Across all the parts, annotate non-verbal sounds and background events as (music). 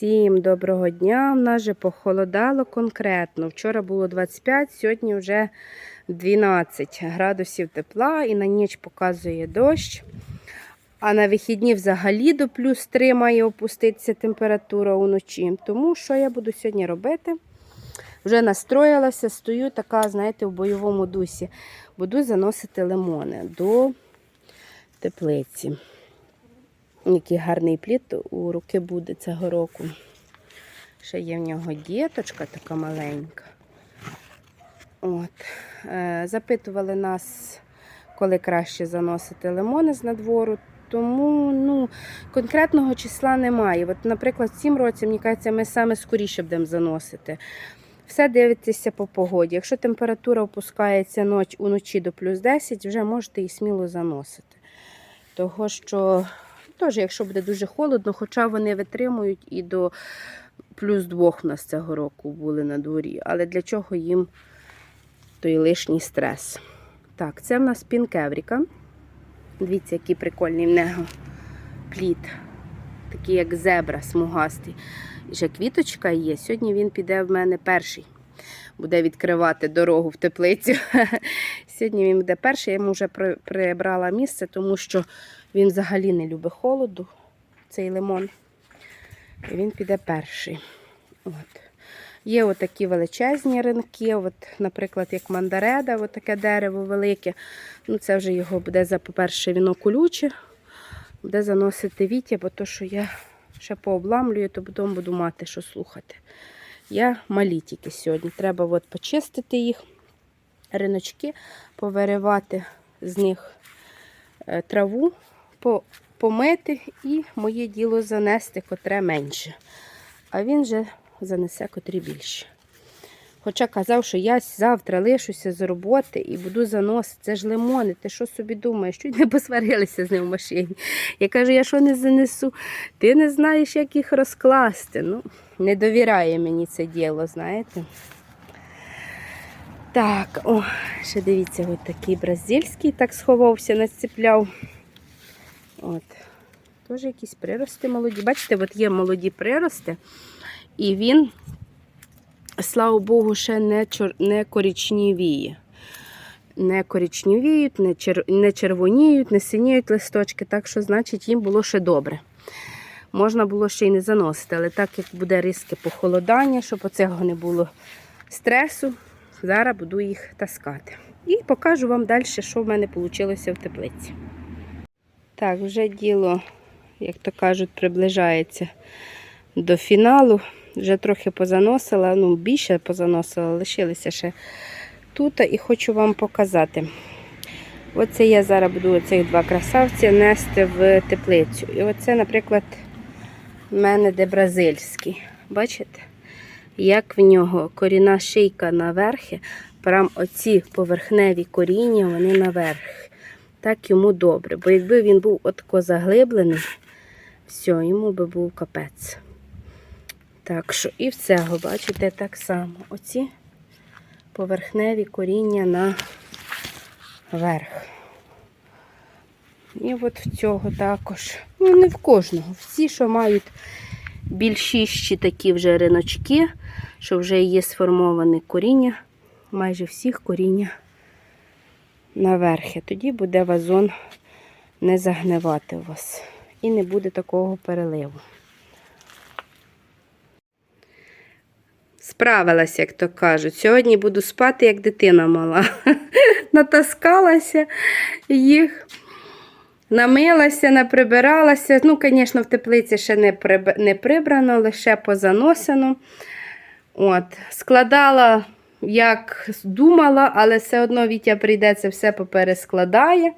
Всім доброго дня. У нас же похолодало конкретно. Вчора було 25, сьогодні вже 12 градусів тепла і на ніч показує дощ. А на вихідні взагалі до плюс 3 має опуститися температура уночі. Тому що я буду сьогодні робити? Вже настроїлася, стою така, знаєте, в бойовому дусі. Буду заносити лимони до теплиці. Який гарний плід у руки буде цього року. Ще є в нього діточка така маленька. От. Е, запитували нас, коли краще заносити лимони з надвору. Тому ну, конкретного числа немає. От, наприклад, в цім році, мені кажеться, ми саме скоріше будемо заносити. Все дивитися по погоді. Якщо температура опускається ноч, уночі до плюс 10, вже можете і сміло заносити. Того що Теж, якщо буде дуже холодно, хоча вони витримують і до плюс двох у нас цього року були на дворі. Але для чого їм той лишній стрес? Так, це в нас пінкевріка. Дивіться, який прикольний в нього плід. Такий, як зебра, смугастий. І ще квіточка є. Сьогодні він піде в мене перший. Буде відкривати дорогу в теплицю. (laughs) Сьогодні він буде перший, я йому вже прибрала місце, тому що він взагалі не любить холоду, цей лимон. І він піде перший. От. Є отакі величезні ринки, от, наприклад, як мандареда, таке дерево велике. Ну, Це вже його буде, за, по-перше, віно колюче, буде заносити віття, бо то, що я ще пообламлюю, то потім буду мати що слухати. Я малі тільки сьогодні. Треба от почистити їх, риночки, повиривати з них е, траву, помити і моє діло занести, котре менше. А він же занесе котрі більше. Хоча казав, що я завтра лишуся з роботи і буду заносити. Це ж лимони, ти що собі думаєш? Чуть не посварилися з ним в машині. Я кажу, я що не занесу? Ти не знаєш, як їх розкласти. Ну, Не довіряє мені це діло, знаєте. Так, о, ще дивіться, ось такий бразильський так сховався, націпляв. От. Теж якісь прирости молоді. Бачите, от є молоді прирости, і він, слава Богу, ще не чор... не коричневіє. Не коричневіють, не, чер... не червоніють, не синіють листочки, так що, значить, їм було ще добре. Можна було ще й не заносити, але так як буде різке похолодання, щоб оцього не було стресу, зараз буду їх таскати. І покажу вам далі, що в мене вийшло в теплиці. Так, вже діло, як то кажуть, приближається до фіналу. Вже трохи позаносила, ну, більше позаносила, лишилися ще тут і хочу вам показати. Оце я зараз буду оцих два красавці нести в теплицю. І оце, наприклад, в мене де бразильський. Бачите? Як в нього коріна шийка наверхи, прям оці поверхневі коріння, вони наверх так йому добре. Бо якби він був отко заглиблений, все, йому би був капець. Так що і в цього, бачите, так само. Оці поверхневі коріння на верх. І от в цього також. Ну, не в кожного. Всі, що мають більшіші такі вже риночки, що вже є сформоване коріння, майже всіх коріння наверхи. Тоді буде вазон не загнивати у вас. І не буде такого переливу. Справилася, як то кажуть. Сьогодні буду спати, як дитина мала. (laughs) Натаскалася їх, намилася, наприбиралася. Ну, звісно, в теплиці ще не не прибрано, лише позаносено. От, Складала як думала, але все одно Вітя прийде, це все поперескладає.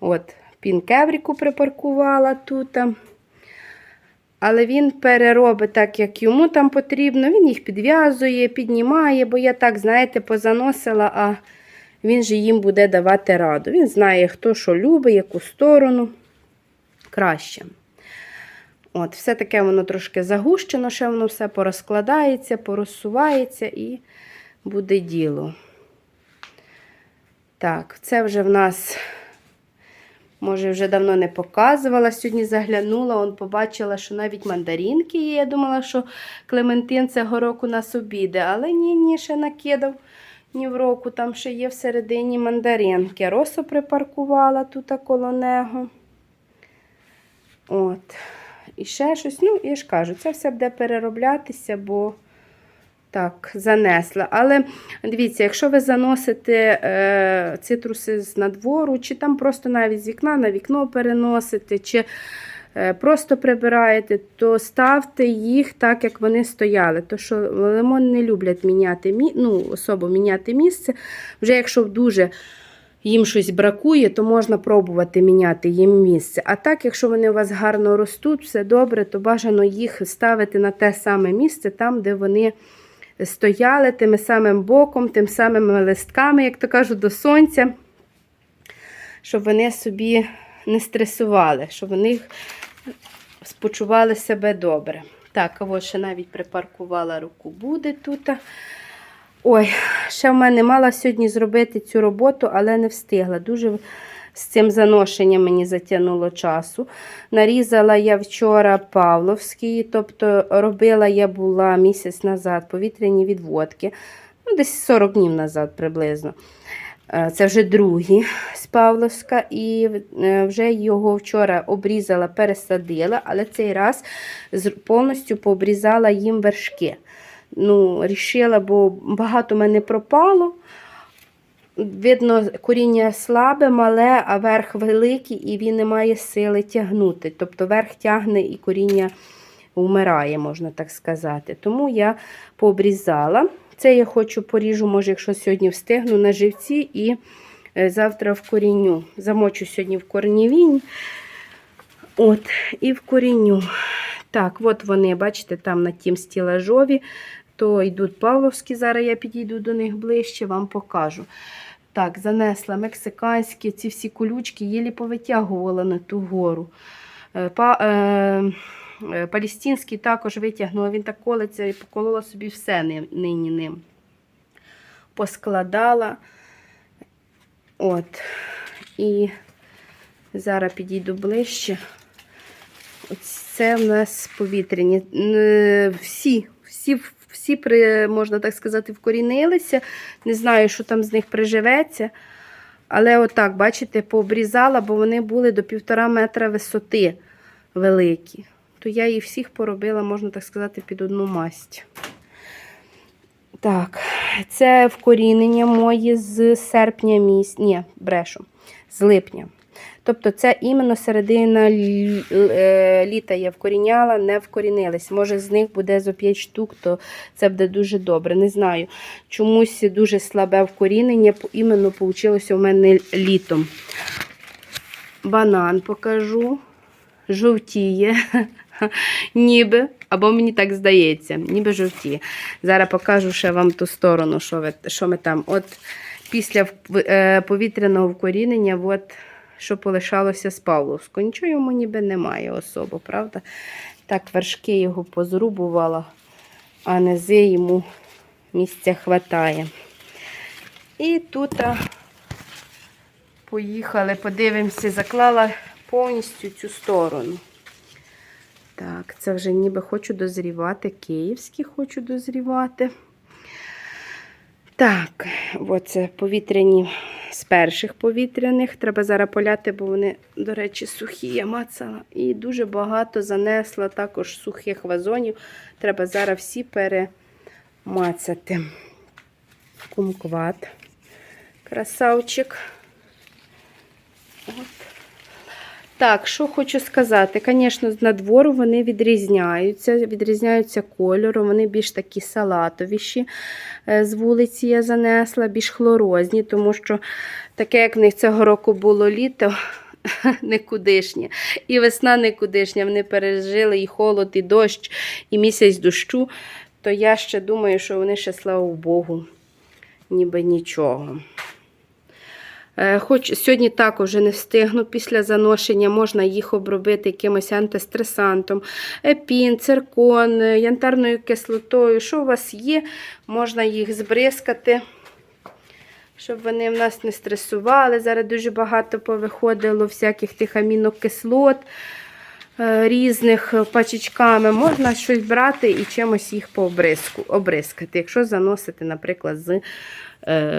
От, Пінкевріку припаркувала тут. Але він переробить так, як йому там потрібно. Він їх підв'язує, піднімає, бо я так, знаєте, позаносила, а він же їм буде давати раду. Він знає, хто що любить, яку сторону краще. От, Все таке воно трошки загущено, ще воно все порозкладається, порозсувається і буде діло. Так, це вже в нас Може, вже давно не показувала. Сьогодні заглянула, он побачила, що навіть мандаринки є. Я думала, що Клементин цього року нас обіде, але ні, ні, ще накидав ні в року. Там ще є всередині мандаринки. Росо припаркувала тут коло нього. От. І ще щось. Ну, я ж кажу, це все буде перероблятися, бо так, занесла. Але дивіться, якщо ви заносите е, цитруси з надвору, чи там просто навіть з вікна на вікно переносите, чи е, просто прибираєте, то ставте їх так, як вони стояли. То що лимони не люблять міняти мі... ну, особо міняти місце. Вже якщо дуже їм щось бракує, то можна пробувати міняти їм місце. А так, якщо вони у вас гарно ростуть, все добре, то бажано їх ставити на те саме місце, там, де вони стояли тим самим боком, тим самими листками, як то кажуть, до сонця, щоб вони собі не стресували, щоб вони спочували себе добре. Так, ось ще навіть припаркувала руку буде тут. Ой, ще в мене мала сьогодні зробити цю роботу, але не встигла. Дуже з цим заношенням мені затягнуло часу. Нарізала я вчора Павловський, тобто робила я була місяць назад повітряні відводки, ну, десь 40 днів назад приблизно. Е, Це вже другий з Павловська, і е, вже його вчора обрізала, пересадила, але цей раз повністю пообрізала їм вершки. Ну, рішила, бо багато мене пропало. Видно, коріння слабе, мале, а верх великий, і він не має сили тягнути. Тобто верх тягне і коріння вмирає, можна так сказати. Тому я пообрізала. Це я хочу поріжу, може, якщо сьогодні встигну на живці і е, завтра в корінню. Замочу сьогодні в корнівінь. От, і в корінню. Так, от вони, бачите, там на тім стілажові, то йдуть павловські, зараз я підійду до них ближче, вам покажу. Так, занесла мексиканські, ці всі колючки, єлі повитягувала на ту гору. Е, Па, е, е, палістинський також витягнула, він так колиться і поколола собі все нині ним. Поскладала. От. І зараз підійду ближче. Це в нас повітряні. Всі, всі, всі при, можна так сказати, вкорінилися. Не знаю, що там з них приживеться. Але отак, бачите, пообрізала, бо вони були до півтора метра висоти великі. То я їх всіх поробила, можна так сказати, під одну масть. Так, це вкорінення мої з серпня місяця. Ні, брешу, з липня. Тобто це іменно середина е, літа я вкоріняла, не вкорінились. Може, з них буде зо 5 штук, то це буде дуже добре. Не знаю. Чомусь дуже слабе вкорінення, іменно вийшло у мене літом. Банан покажу. Жовтіє. (laughs) Ніби, або мені так здається, ніби жовтіє. Зараз покажу ще вам ту сторону, що, ви, що ми там. От після е, повітряного вкорінення, от що полишалося з Павловського. Нічого йому ніби немає особо, правда? Так, вершки його позрубувала, а низи йому місця хватає. І тут поїхали, подивимося, заклала повністю цю сторону. Так, це вже ніби хочу дозрівати. Київські хочу дозрівати. Так, оце повітряні з перших повітряних. Треба зараз поляти, бо вони, до речі, сухі я мацала. І дуже багато занесла також сухих вазонів. Треба зараз всі перемацати. Кумкват. Красавчик. От. Так, що хочу сказати, звісно, з надвору вони відрізняються, відрізняються кольором, вони більш такі салатовіші. Е, З вулиці я занесла, більш хлорозні, тому що таке, як в них цього року було літо, (laughs) никудишнє. І весна никудишня. Вони пережили і холод, і дощ, і місяць дощу. То я ще думаю, що вони ще, слава Богу, ніби нічого. Е, Хоч сьогодні також не встигну після заношення, можна їх обробити якимось антистресантом, епін, циркон, е, янтарною кислотою. Що у вас є, можна їх збризкати, щоб вони в нас не стресували. Зараз дуже багато повиходило всяких тих амінокислот е, різних пачечками. Можна щось брати і чимось їх пообризку, обризкати. Якщо заносити, наприклад, з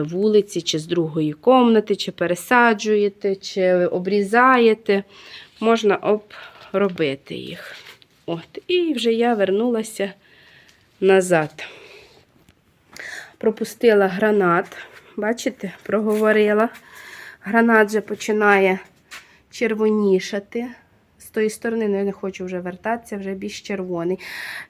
вулиці, чи з другої комнати, чи пересаджуєте, чи обрізаєте, можна обробити їх. От. І вже я вернулася назад. Пропустила гранат. Бачите, проговорила. Гранат вже починає червонішати. Тої сторони ну, не хочу вже вертатися, вже більш червоний.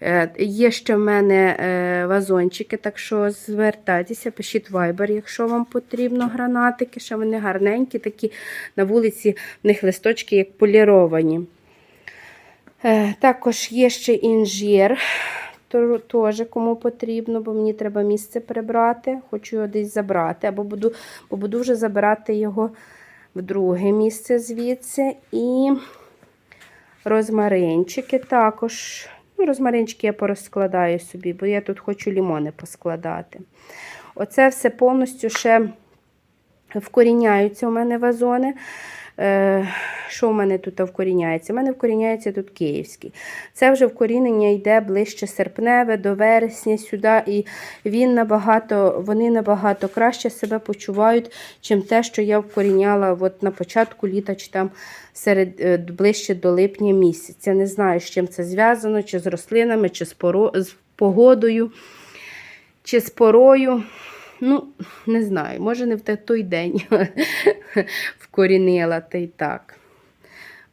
Е, Є ще в мене е, вазончики, так що звертайтеся, пишіть вайбер, якщо вам потрібно гранатики. Ще вони гарненькі, такі на вулиці в них листочки як поліровані. Е, Також є ще інжир, теж кому потрібно, бо мені треба місце прибрати. Хочу його десь забрати, або буду, бо буду вже забирати його в друге місце звідси. І розмаринчики також. Ну, розмаринчики я порозкладаю собі, бо я тут хочу лімони поскладати. Оце все повністю ще вкоріняються у мене вазони. Е, що в мене тут вкоріняється? У мене вкоріняється тут київський. Це вже вкорінення йде ближче серпневе до вересня сюди, і він набагато, вони набагато краще себе почувають, чим те, що я вкоріняла от на початку літа чи там серед, е, ближче до липня місяця. Не знаю, з чим це зв'язано, чи з рослинами, чи з, поро, з погодою, чи з порою. Ну, не знаю, може, не в той день (laughs) вкорінила, та й так.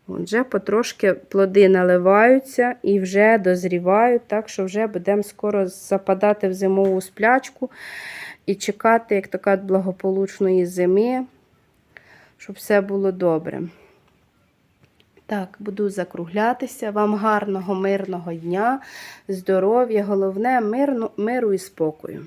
Отже, потрошки плоди наливаються і вже дозрівають, так що вже будемо скоро западати в зимову сплячку і чекати, як така благополучної зими, щоб все було добре. Так, буду закруглятися. Вам гарного, мирного дня, здоров'я, головне миру і спокою.